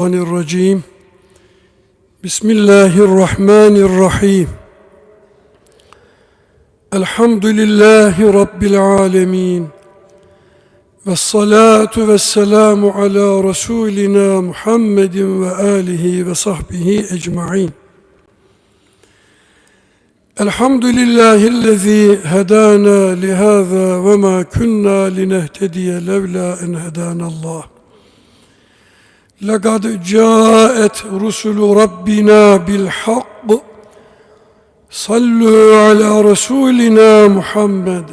الشيطان الرجيم بسم الله الرحمن الرحيم الحمد لله رب العالمين والصلاة والسلام على رسولنا محمد وآله وصحبه أجمعين الحمد لله الذي هدانا لهذا وما كنا لنهتدي لولا أن هدانا الله لقد جاءت رسل ربنا بالحق صلوا على رسولنا محمد.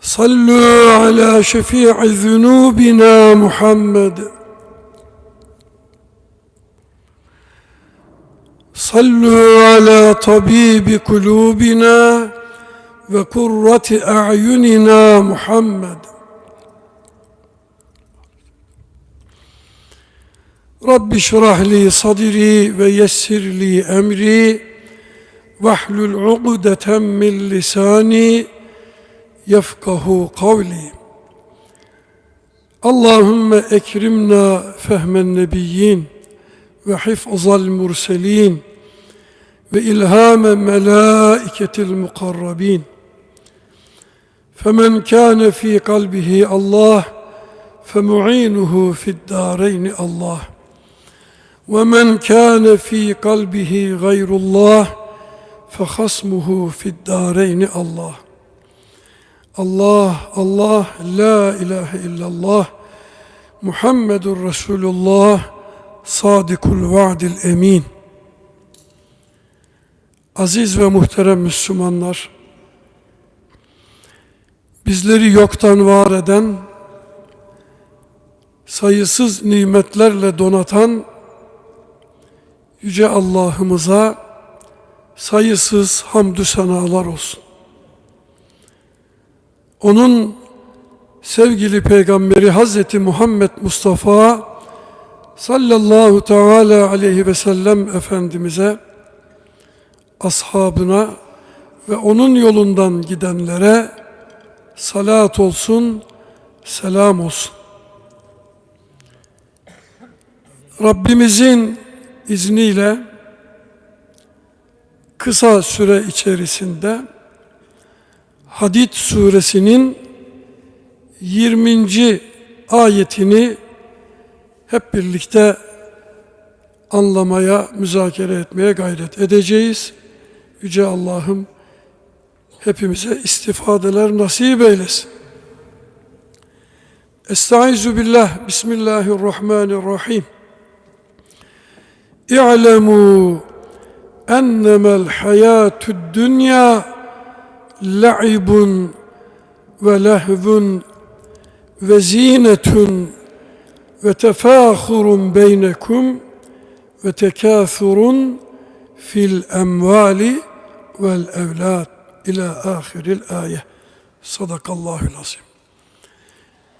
صلوا على شفيع ذنوبنا محمد. صلوا على طبيب قلوبنا وقرة أعيننا محمد. رب اشرح لي صدري ويسر لي أمري واحلل عقدة من لساني يفقه قولي. اللهم أكرمنا فهم النبيين وحفظ المرسلين وإلهام ملائكة المقربين. فمن كان في قلبه الله فمعينه في الدارين الله. ومن كان في قلبه غير الله فخصمه في الدارين الله الله الله لا إله إلا الله محمد رسول الله Sadikul Va'dil Emin Aziz ve muhterem Müslümanlar Bizleri yoktan var eden sayısız nimetlerle donatan Yüce Allah'ımıza sayısız hamdü senalar olsun. Onun sevgili peygamberi Hazreti Muhammed Mustafa sallallahu teala aleyhi ve sellem Efendimiz'e, ashabına ve onun yolundan gidenlere salat olsun, selam olsun. Rabbimizin izniyle kısa süre içerisinde Hadid suresinin 20. ayetini hep birlikte anlamaya, müzakere etmeye gayret edeceğiz. Yüce Allah'ım hepimize istifadeler nasip eylesin. Estaizu billah, Bismillahirrahmanirrahim. İ'lemû ennemel hayâtud dünya la'ibun ve lehvun ve zinetun ve tefâhurun beynekum ve tekâthurun fil emvali vel evlad ila ahiril ayet. Sadakallahül azim.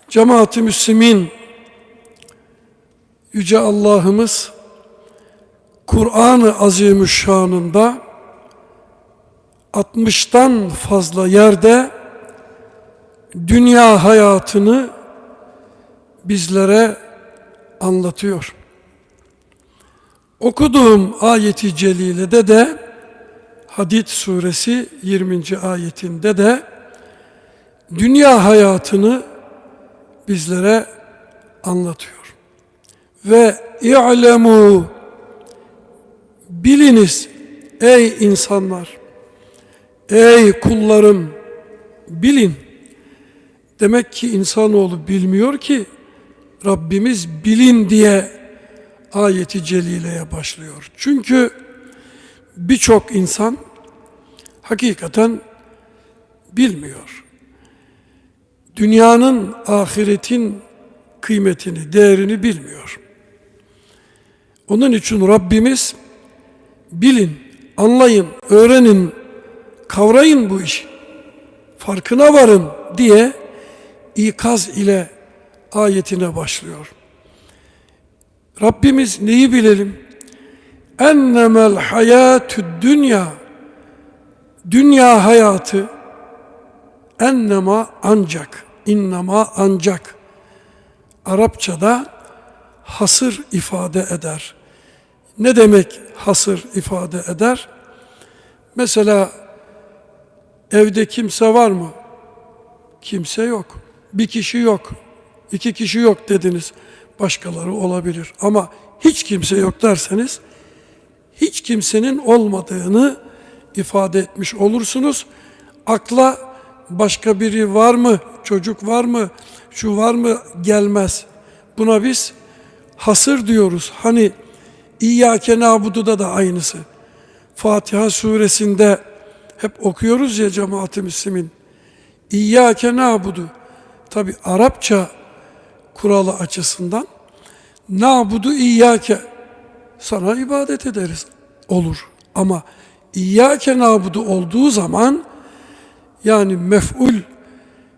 Cemaat-i Müslümin Yüce Allah'ımız Kur'an-ı Azimüşşan'ında 60'tan fazla yerde dünya hayatını bizlere anlatıyor. Okuduğum ayeti celilede de Hadid suresi 20. ayetinde de dünya hayatını bizlere anlatıyor. Ve i'lemu biliniz ey insanlar ey kullarım bilin demek ki insanoğlu bilmiyor ki Rabbimiz bilin diye ayeti celileye başlıyor. Çünkü birçok insan hakikaten bilmiyor. Dünyanın, ahiretin kıymetini, değerini bilmiyor. Onun için Rabbimiz bilin, anlayın, öğrenin, kavrayın bu işi. Farkına varın diye ikaz ile ayetine başlıyor. Rabbimiz neyi bilelim? Ennemel hayatü dünya Dünya hayatı ennema ancak innema ancak Arapçada hasır ifade eder. Ne demek hasır ifade eder? Mesela evde kimse var mı? Kimse yok. Bir kişi yok. iki kişi yok dediniz. Başkaları olabilir. Ama hiç kimse yok derseniz hiç kimsenin olmadığını ifade etmiş olursunuz. Akla başka biri var mı, çocuk var mı, şu var mı gelmez. Buna biz hasır diyoruz. Hani İyyâke nâbudu'da da aynısı. Fatiha suresinde hep okuyoruz ya cemaat-i müslimin. İyyâke nâbudu. Tabi Arapça kuralı açısından nâbudu iyyâke sana ibadet ederiz olur. Ama İyyâke nâbudu olduğu zaman yani mef'ul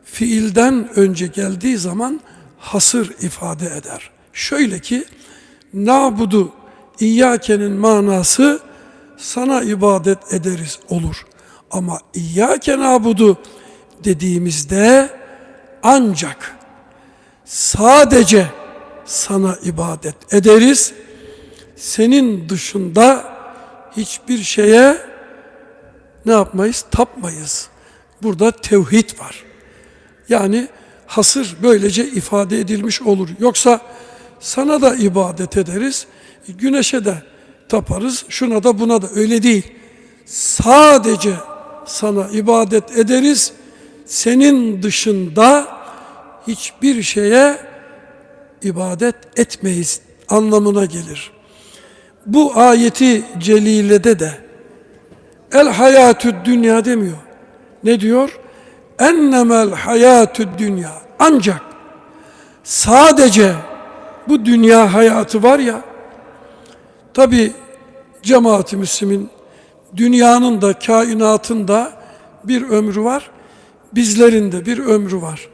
fiilden önce geldiği zaman hasır ifade eder. Şöyle ki nabudu İyyâke'nin manası sana ibadet ederiz olur. Ama İyyâke nabudu dediğimizde ancak sadece sana ibadet ederiz. Senin dışında hiçbir şeye ne yapmayız? Tapmayız. Burada tevhid var. Yani hasır böylece ifade edilmiş olur. Yoksa sana da ibadet ederiz, güneşe de taparız, şuna da buna da öyle değil. Sadece sana ibadet ederiz, senin dışında hiçbir şeye ibadet etmeyiz anlamına gelir. Bu ayeti celilede de el hayatü dünya demiyor. Ne diyor? Ennemel hayatü dünya. Ancak sadece bu dünya hayatı var ya tabi cemaat-i müslimin dünyanın da kainatın da bir ömrü var. Bizlerin de bir ömrü var.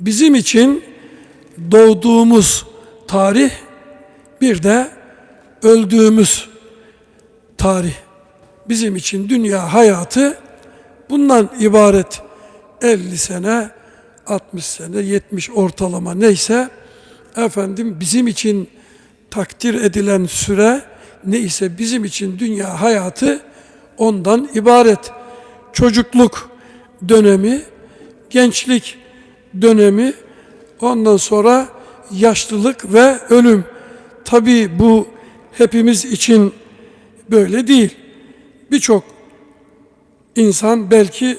Bizim için doğduğumuz tarih bir de öldüğümüz tarih. Bizim için dünya hayatı bundan ibaret 50 sene, 60 sene, 70 ortalama neyse efendim bizim için takdir edilen süre neyse bizim için dünya hayatı ondan ibaret. Çocukluk dönemi, gençlik dönemi, ondan sonra yaşlılık ve ölüm. Tabii bu hepimiz için böyle değil. Birçok insan belki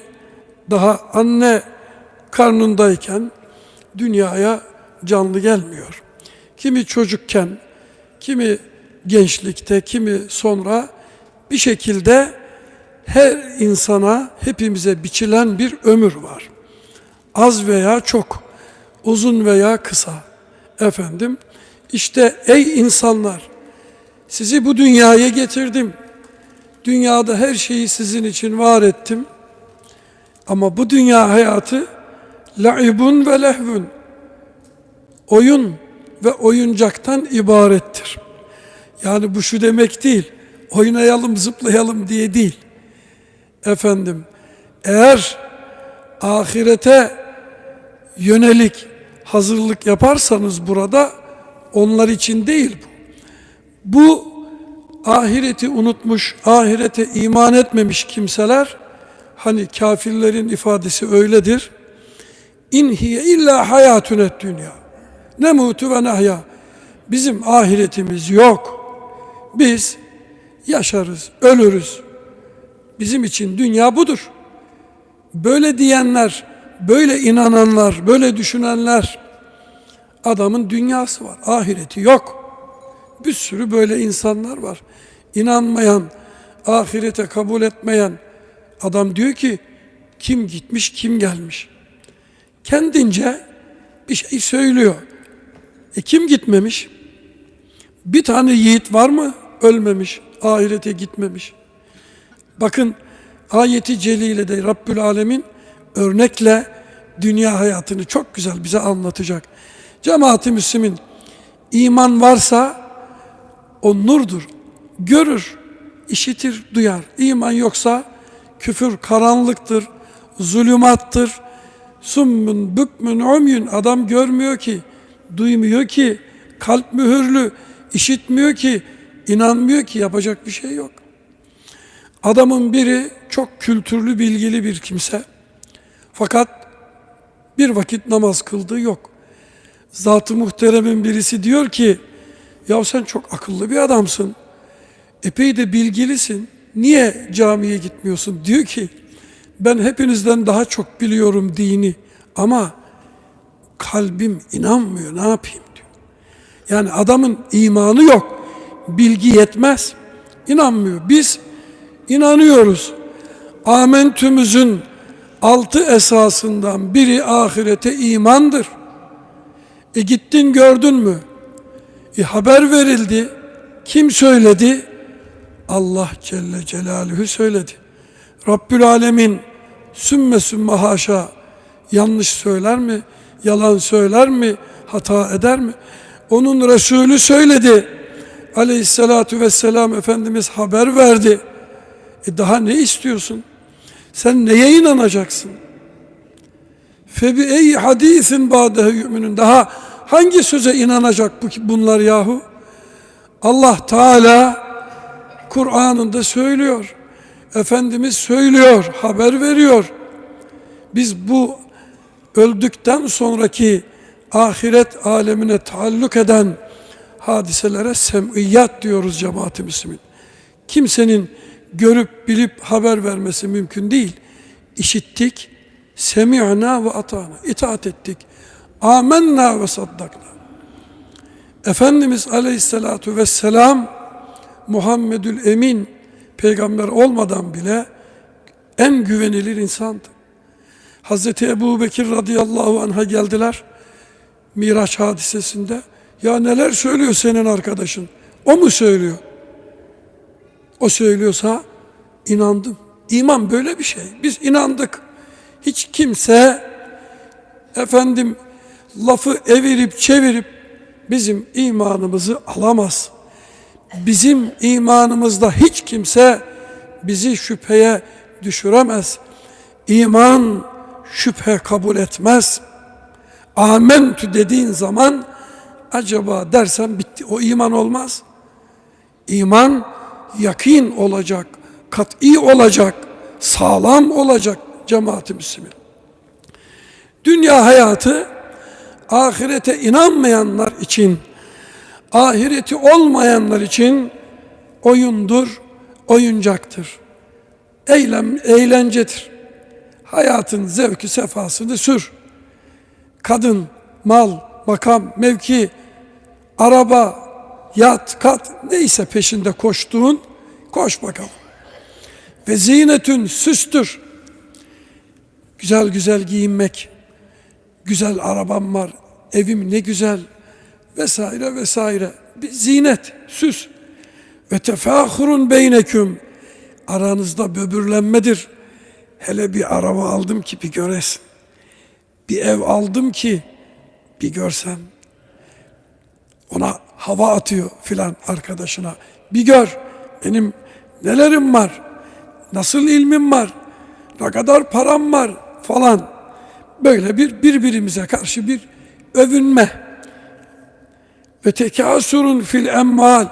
daha anne karnındayken dünyaya canlı gelmiyor. Kimi çocukken, kimi gençlikte, kimi sonra bir şekilde her insana, hepimize biçilen bir ömür var. Az veya çok, uzun veya kısa. Efendim, işte ey insanlar, sizi bu dünyaya getirdim. Dünyada her şeyi sizin için var ettim. Ama bu dünya hayatı laibun ve lehvun. Oyun ve oyuncaktan ibarettir. Yani bu şu demek değil. Oynayalım, zıplayalım diye değil. Efendim, eğer ahirete yönelik hazırlık yaparsanız burada onlar için değil bu. Bu ahireti unutmuş, ahirete iman etmemiş kimseler hani kafirlerin ifadesi öyledir. İn hiye illa hayatünet dünya. Ne mutu ve nahya. Bizim ahiretimiz yok. Biz yaşarız, ölürüz. Bizim için dünya budur. Böyle diyenler, böyle inananlar, böyle düşünenler adamın dünyası var, ahireti yok. Bir sürü böyle insanlar var. İnanmayan, ahirete kabul etmeyen adam diyor ki kim gitmiş, kim gelmiş. Kendince bir şey söylüyor. E kim gitmemiş? Bir tane yiğit var mı? Ölmemiş, ahirete gitmemiş. Bakın ayeti celilede Rabbül Alemin örnekle dünya hayatını çok güzel bize anlatacak. Cemaat-i Müslümin iman varsa o nurdur. Görür, işitir, duyar. İman yoksa küfür karanlıktır, zulümattır. Summun, bükmün, umyun adam görmüyor ki, duymuyor ki, kalp mühürlü, işitmiyor ki, inanmıyor ki yapacak bir şey yok. Adamın biri çok kültürlü, bilgili bir kimse. Fakat bir vakit namaz kıldığı yok. Zat-ı muhteremin birisi diyor ki, ya sen çok akıllı bir adamsın. Epey de bilgilisin. Niye camiye gitmiyorsun? Diyor ki, ben hepinizden daha çok biliyorum dini ama kalbim inanmıyor ne yapayım diyor. Yani adamın imanı yok. Bilgi yetmez. İnanmıyor. Biz inanıyoruz. Amentümüzün altı esasından biri ahirete imandır. E gittin gördün mü? E haber verildi. Kim söyledi? Allah Celle Celaluhu söyledi. Rabbül Alemin sümme sümme haşa yanlış söyler mi? Yalan söyler mi? Hata eder mi? Onun Resulü söyledi. Aleyhissalatu vesselam Efendimiz haber verdi. E daha ne istiyorsun? Sen neye inanacaksın? Febi ey hadisin ba'dehu yu'minun. Daha hangi söze inanacak bu bunlar yahu? Allah Teala Kur'an'ında söylüyor. Efendimiz söylüyor, haber veriyor. Biz bu öldükten sonraki ahiret alemine taalluk eden hadiselere sem'iyyat diyoruz cemaat-i. Kimsenin görüp bilip haber vermesi mümkün değil. İşittik, semi'na ve atana, itaat ettik. Amenna ve saddakna. Efendimiz aleyhissalatu vesselam Muhammedül Emin peygamber olmadan bile en güvenilir insandı. Hazreti Ebu Bekir radıyallahu anh'a geldiler. Miraç hadisesinde. Ya neler söylüyor senin arkadaşın? O mu söylüyor? O söylüyorsa inandım. İman böyle bir şey. Biz inandık. Hiç kimse efendim lafı evirip çevirip bizim imanımızı alamaz. Bizim imanımızda hiç kimse bizi şüpheye düşüremez. İman şüphe kabul etmez. Amentü dediğin zaman acaba dersen bitti. O iman olmaz. İman yakin olacak, kat'i olacak, sağlam olacak cemaat-i müslümin. Dünya hayatı ahirete inanmayanlar için, ahireti olmayanlar için oyundur, oyuncaktır. Eylem, eğlencedir. Hayatın zevki sefasını sür. Kadın, mal, makam, mevki, araba, yat, kat neyse peşinde koştuğun koş bakalım. Ve zinetün süstür. Güzel güzel giyinmek, güzel arabam var, evim ne güzel vesaire vesaire. Bir zinet, süs. Ve tefahurun beyneküm. Aranızda böbürlenmedir. Hele bir araba aldım ki bir göresin. Bir ev aldım ki bir görsen. Ona hava atıyor filan arkadaşına. Bir gör benim nelerim var. Nasıl ilmim var. Ne kadar param var falan. Böyle bir birbirimize karşı bir övünme. Ve tekasurun fil emmal.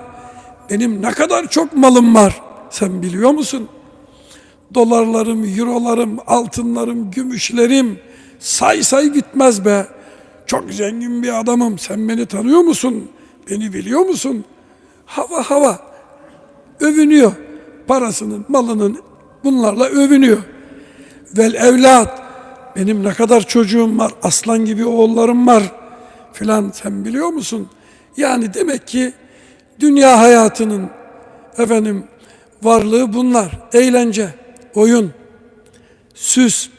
Benim ne kadar çok malım var. Sen biliyor musun? Dolarlarım, eurolarım, altınlarım, gümüşlerim say say bitmez be. Çok zengin bir adamım. Sen beni tanıyor musun? Beni biliyor musun? Hava hava. Övünüyor. Parasının, malının bunlarla övünüyor. Vel evlat. Benim ne kadar çocuğum var. Aslan gibi oğullarım var. Filan sen biliyor musun? Yani demek ki dünya hayatının efendim varlığı bunlar. Eğlence, oyun, süs,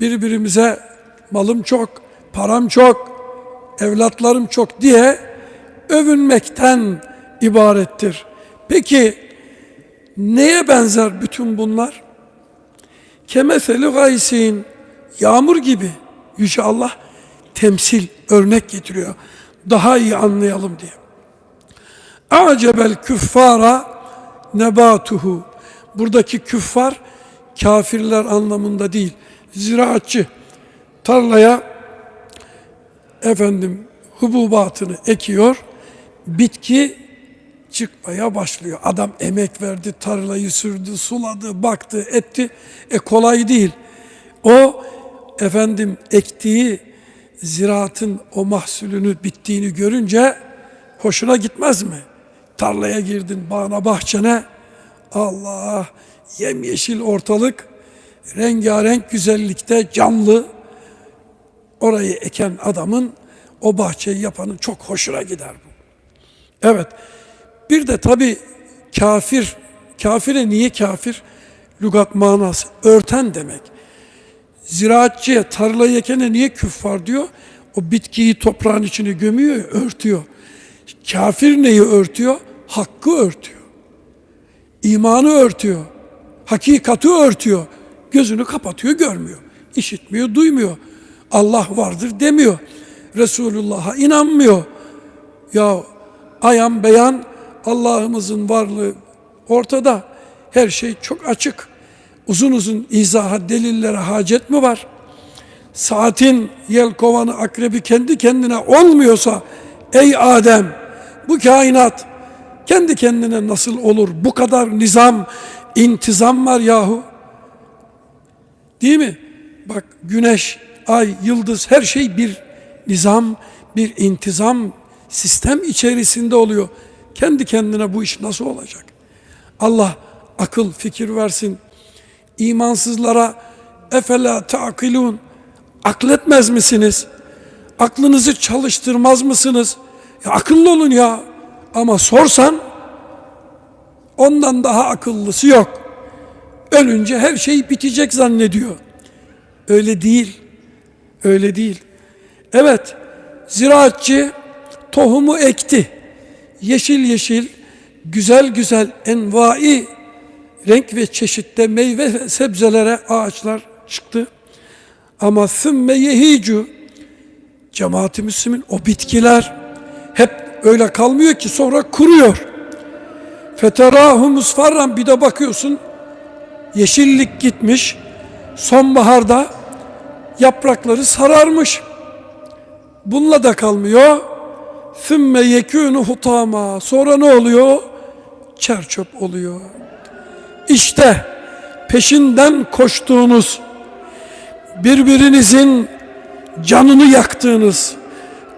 birbirimize malım çok, param çok, evlatlarım çok diye övünmekten ibarettir. Peki neye benzer bütün bunlar? Kemeseli gaysin, yağmur gibi Yüce Allah temsil, örnek getiriyor. Daha iyi anlayalım diye. Acebel küffara nebatuhu. Buradaki küffar kafirler anlamında değil. Ziraatçı tarlaya efendim hububatını ekiyor. Bitki çıkmaya başlıyor. Adam emek verdi, tarlayı sürdü, suladı, baktı, etti. E kolay değil. O efendim ektiği ziraatın o mahsulünü bittiğini görünce hoşuna gitmez mi? Tarlaya girdin, bağına bahçene. Allah yemyeşil ortalık, rengarenk güzellikte canlı. Orayı eken adamın o bahçeyi yapanın çok hoşuna gider bu. Evet. Bir de tabi kafir, kafire niye kafir? Lügat manası örten demek. Ziraatçıya, tarlayı ekene niye küffar diyor? O bitkiyi toprağın içine gömüyor, örtüyor. Kafir neyi örtüyor? Hakkı örtüyor. İmanı örtüyor. Hakikati örtüyor. Gözünü kapatıyor, görmüyor. İşitmiyor, duymuyor. Allah vardır demiyor. Resulullah'a inanmıyor. Ya ayan beyan Allah'ımızın varlığı ortada. Her şey çok açık. Uzun uzun izaha, delillere hacet mi var? Saatin yelkovanı, akrebi kendi kendine olmuyorsa ey Adem bu kainat kendi kendine nasıl olur? Bu kadar nizam, intizam var yahu. Değil mi? Bak güneş, ay, yıldız her şey bir nizam, bir intizam sistem içerisinde oluyor. Kendi kendine bu iş nasıl olacak? Allah akıl fikir versin. İmansızlara efela ta'kilun akletmez misiniz? Aklınızı çalıştırmaz mısınız? Ya akıllı olun ya. Ama sorsan ondan daha akıllısı yok. Ölünce her şey bitecek zannediyor. Öyle değil. Öyle değil. Evet, ziraatçı tohumu ekti. Yeşil yeşil, güzel güzel envai renk ve çeşitte meyve ve sebzelere ağaçlar çıktı. Ama sümme yehicu cemaati Müslümin o bitkiler öyle kalmıyor ki sonra kuruyor. Feterahu musfarran bir de bakıyorsun yeşillik gitmiş. Sonbaharda yaprakları sararmış. Bununla da kalmıyor. Sümme yekûnü hutama. Sonra ne oluyor? Çerçöp oluyor. İşte peşinden koştuğunuz, birbirinizin canını yaktığınız,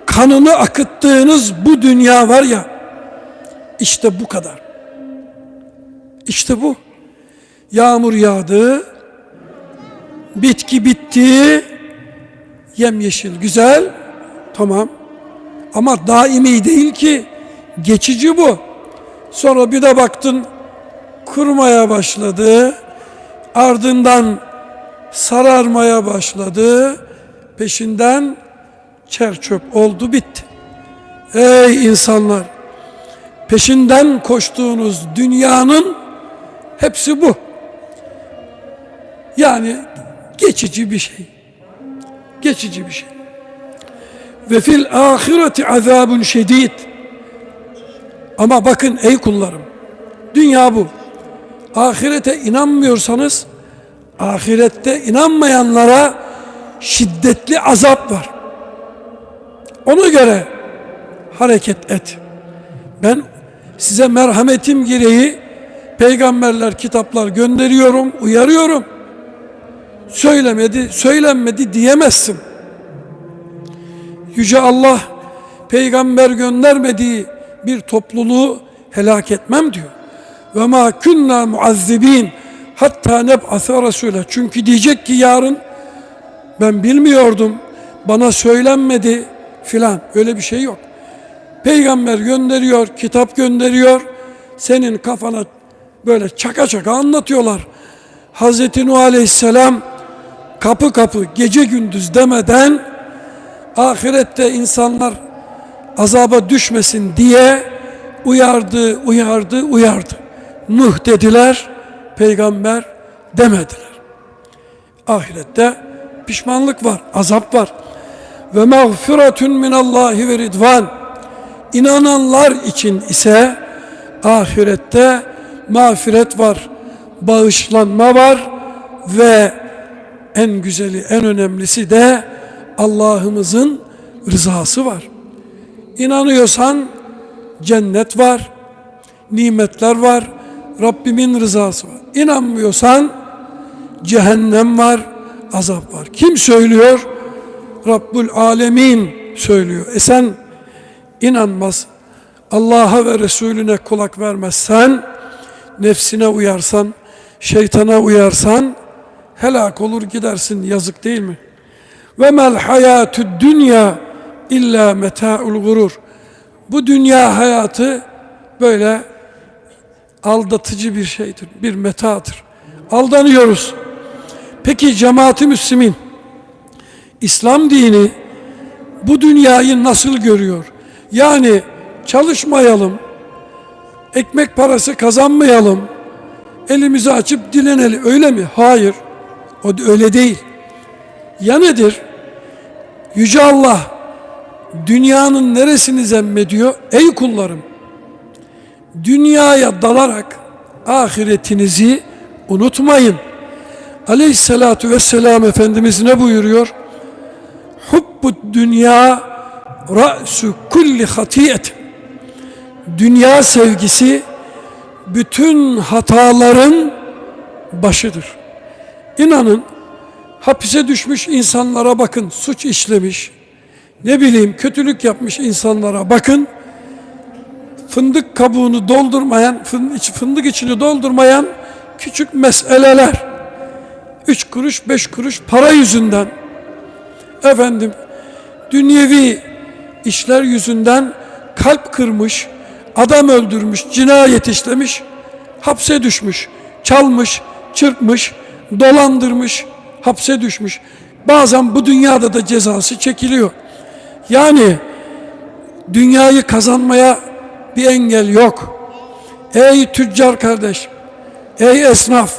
kanını akıttığınız bu dünya var ya, işte bu kadar. İşte bu. Yağmur yağdı, bitki bitti, yemyeşil, güzel, tamam. Ama daimi değil ki, geçici bu. Sonra bir de baktın, kurumaya başladı, ardından sararmaya başladı, peşinden çerçöp oldu bitti. Ey insanlar! Peşinden koştuğunuz dünyanın hepsi bu. Yani geçici bir şey. Geçici bir şey. Ve fil ahireti azabun şedid. Ama bakın ey kullarım. Dünya bu. Ahirete inanmıyorsanız ahirette inanmayanlara şiddetli azap var. Ona göre hareket et. Ben size merhametim gereği peygamberler, kitaplar gönderiyorum, uyarıyorum. Söylemedi, söylenmedi diyemezsin. Yüce Allah peygamber göndermediği bir topluluğu helak etmem diyor. Ve ma kunna muazzibin hatta neb'ase rasule. Çünkü diyecek ki yarın ben bilmiyordum, bana söylenmedi filan. Öyle bir şey yok. Peygamber gönderiyor, kitap gönderiyor. Senin kafana böyle çaka çaka anlatıyorlar. Hazreti Nuh Aleyhisselam kapı kapı gece gündüz demeden ahirette insanlar azaba düşmesin diye uyardı, uyardı, uyardı. Nuh dediler, peygamber demediler. Ahirette pişmanlık var, azap var. Ve mağfiretun minallahi ve ridvan. İnananlar için ise ahirette mağfiret var, bağışlanma var ve en güzeli, en önemlisi de Allah'ımızın rızası var. İnanıyorsan cennet var, nimetler var, Rabbimin rızası var. İnanmıyorsan cehennem var, azap var. Kim söylüyor? Rabbul Alemin söylüyor. E sen inanmaz, Allah'a ve Resulüne kulak vermezsen, nefsine uyarsan, şeytana uyarsan helak olur gidersin yazık değil mi? Ve mel hayatü dünya illa meta'ul gurur. Bu dünya hayatı böyle aldatıcı bir şeydir, bir metadır. Aldanıyoruz. Peki cemaati Müslümin, İslam dini bu dünyayı nasıl görüyor? Yani çalışmayalım, ekmek parası kazanmayalım, elimizi açıp dilenelim. Öyle mi? Hayır. O öyle değil. Ya nedir? Yüce Allah dünyanın neresini zemmediyor? Ey kullarım! Dünyaya dalarak ahiretinizi unutmayın. Aleyhissalatu vesselam Efendimiz ne buyuruyor? Hubbud dünya ra'su kulli hatiyet. Dünya sevgisi bütün hataların başıdır. İnanın hapise düşmüş insanlara bakın, suç işlemiş, ne bileyim kötülük yapmış insanlara bakın, fındık kabuğunu doldurmayan, fındık içini doldurmayan küçük meseleler, üç kuruş, beş kuruş para yüzünden, efendim, dünyevi işler yüzünden kalp kırmış, adam öldürmüş, cinayet işlemiş, hapse düşmüş, çalmış, çırpmış, dolandırmış, hapse düşmüş. Bazen bu dünyada da cezası çekiliyor. Yani dünyayı kazanmaya bir engel yok. Ey tüccar kardeş, ey esnaf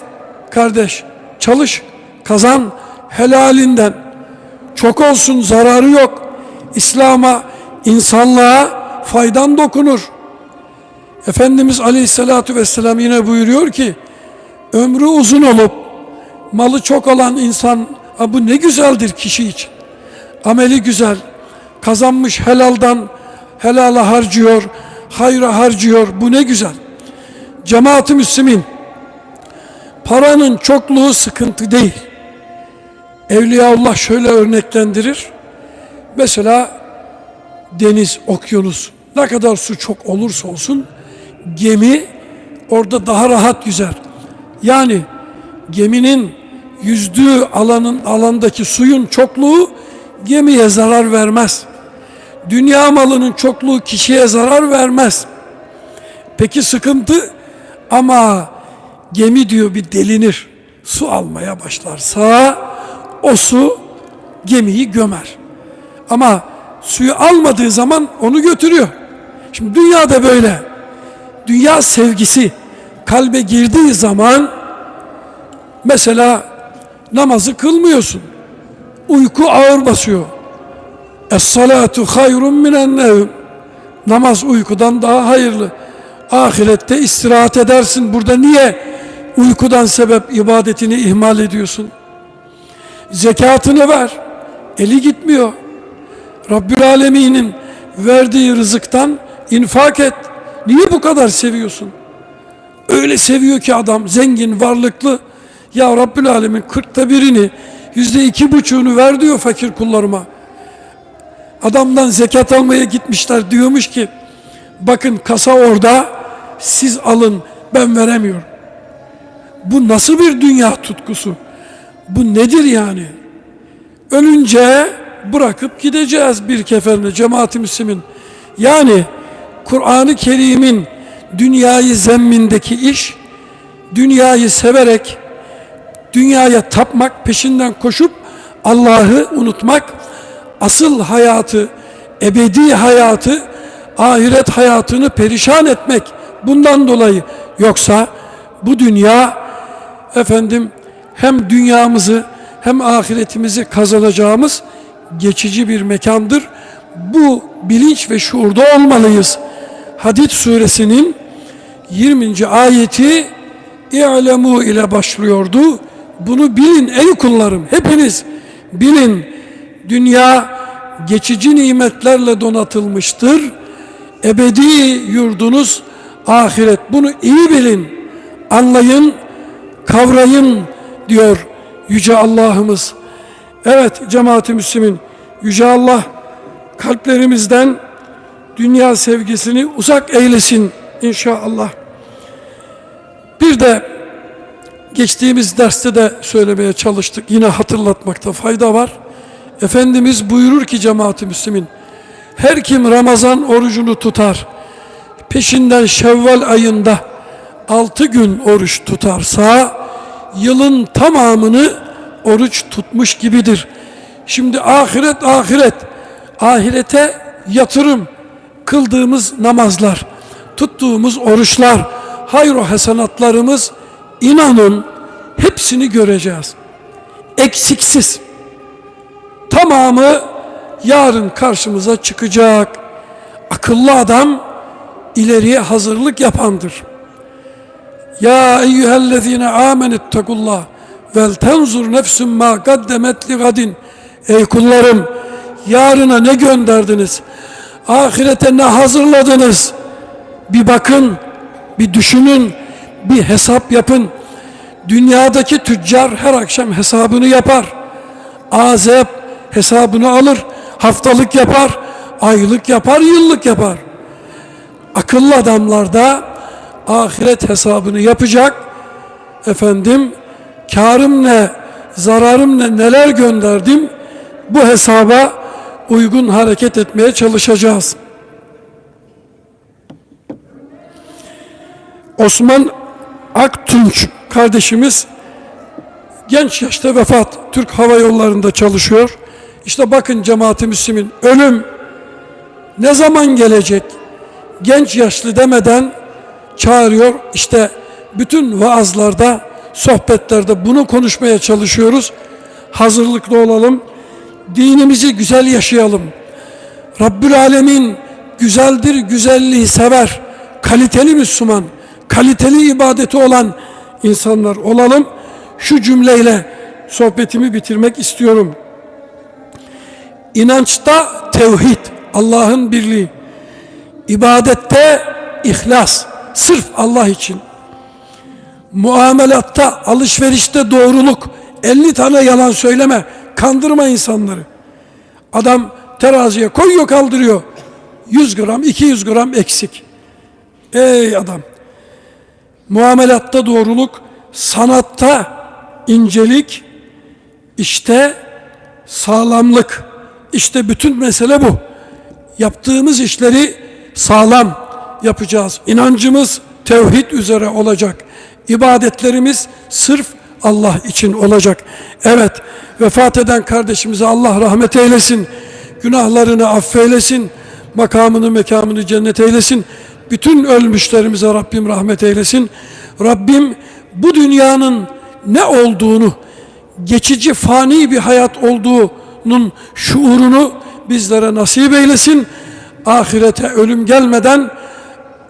kardeş, çalış, kazan helalinden. Çok olsun zararı yok. İslam'a, insanlığa faydan dokunur. Efendimiz Aleyhisselatü Vesselam yine buyuruyor ki ömrü uzun olup malı çok olan insan bu ne güzeldir kişi için. Ameli güzel, kazanmış helaldan helala harcıyor, hayra harcıyor. Bu ne güzel. Cemaat-i Müslümin paranın çokluğu sıkıntı değil. Evliyaullah şöyle örneklendirir. Mesela deniz, okyanus ne kadar su çok olursa olsun gemi orada daha rahat yüzer. Yani geminin yüzdüğü alanın alandaki suyun çokluğu gemiye zarar vermez. Dünya malının çokluğu kişiye zarar vermez. Peki sıkıntı ama gemi diyor bir delinir. Su almaya başlarsa o su gemiyi gömer. Ama suyu almadığı zaman onu götürüyor. Şimdi dünyada böyle. Dünya sevgisi kalbe girdiği zaman mesela namazı kılmıyorsun. Uyku ağır basıyor. Es-salatu hayrun minen nevm. Namaz uykudan daha hayırlı. Ahirette istirahat edersin. Burada niye uykudan sebep ibadetini ihmal ediyorsun? Zekatını ver. Eli gitmiyor. Rabbül Alemin'in verdiği rızıktan infak et. Niye bu kadar seviyorsun? Öyle seviyor ki adam zengin, varlıklı. Ya Rabbül Alemin kırkta birini, yüzde iki buçuğunu ver diyor fakir kullarıma. Adamdan zekat almaya gitmişler diyormuş ki bakın kasa orada siz alın ben veremiyorum. Bu nasıl bir dünya tutkusu? Bu nedir yani? Ölünce bırakıp gideceğiz bir keferne cemaat-i müslimin. Yani Kur'an-ı Kerim'in dünyayı zemmindeki iş, dünyayı severek, dünyaya tapmak, peşinden koşup Allah'ı unutmak, asıl hayatı, ebedi hayatı, ahiret hayatını perişan etmek bundan dolayı. Yoksa bu dünya efendim hem dünyamızı hem ahiretimizi kazanacağımız geçici bir mekandır. Bu bilinç ve şuurda olmalıyız. Hadid suresinin 20. ayeti İ'lemu ile başlıyordu. Bunu bilin ey kullarım hepiniz bilin dünya geçici nimetlerle donatılmıştır. Ebedi yurdunuz ahiret. Bunu iyi bilin, anlayın, kavrayın diyor Yüce Allah'ımız. Evet cemaati Müslümin, Yüce Allah kalplerimizden dünya sevgisini uzak eylesin inşallah. Bir de geçtiğimiz derste de söylemeye çalıştık. Yine hatırlatmakta fayda var. Efendimiz buyurur ki cemaati Müslümin, her kim Ramazan orucunu tutar, peşinden Şevval ayında altı gün oruç tutarsa, yılın tamamını oruç tutmuş gibidir. Şimdi ahiret ahiret, ahirete yatırım, kıldığımız namazlar, tuttuğumuz oruçlar, hayro hasenatlarımız inanın hepsini göreceğiz. Eksiksiz. Tamamı yarın karşımıza çıkacak. Akıllı adam ileriye hazırlık yapandır. Ya eyyühellezine amenettakullah vel tenzur nefsün ma kaddemet li gadin. Ey kullarım yarına ne gönderdiniz? Ahirete ne hazırladınız? Bir bakın, bir düşünün, bir hesap yapın. Dünyadaki tüccar her akşam hesabını yapar. Azep hesabını alır. Haftalık yapar, aylık yapar, yıllık yapar. Akıllı adamlar da ahiret hesabını yapacak. Efendim karım ne, zararım ne, neler gönderdim bu hesaba uygun hareket etmeye çalışacağız. Osman Aktunç kardeşimiz genç yaşta vefat. Türk Hava Yolları'nda çalışıyor. İşte bakın cemaati Müslümin ölüm ne zaman gelecek? Genç yaşlı demeden çağırıyor. İşte bütün vaazlarda, sohbetlerde bunu konuşmaya çalışıyoruz. Hazırlıklı olalım. Dinimizi güzel yaşayalım. Rabbül Alemin güzeldir, güzelliği sever. Kaliteli Müslüman, kaliteli ibadeti olan insanlar olalım. Şu cümleyle sohbetimi bitirmek istiyorum. İnançta tevhid, Allah'ın birliği. ibadette ihlas, sırf Allah için. Muamelatta, alışverişte doğruluk, 50 tane yalan söyleme, kandırma insanları. Adam teraziye koyuyor kaldırıyor. 100 gram, 200 gram eksik. Ey adam! Muamelatta doğruluk, sanatta incelik, işte sağlamlık. İşte bütün mesele bu. Yaptığımız işleri sağlam yapacağız. İnancımız tevhid üzere olacak. İbadetlerimiz sırf Allah için olacak. Evet, vefat eden kardeşimize Allah rahmet eylesin. Günahlarını affeylesin. Makamını, mekamını cennet eylesin. Bütün ölmüşlerimize Rabbim rahmet eylesin. Rabbim bu dünyanın ne olduğunu, geçici fani bir hayat olduğunun şuurunu bizlere nasip eylesin. Ahirete ölüm gelmeden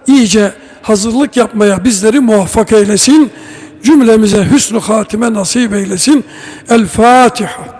iyice hazırlık yapmaya bizleri muvaffak eylesin. Cümlemize hüsnü hatime nasip eylesin. El Fatiha.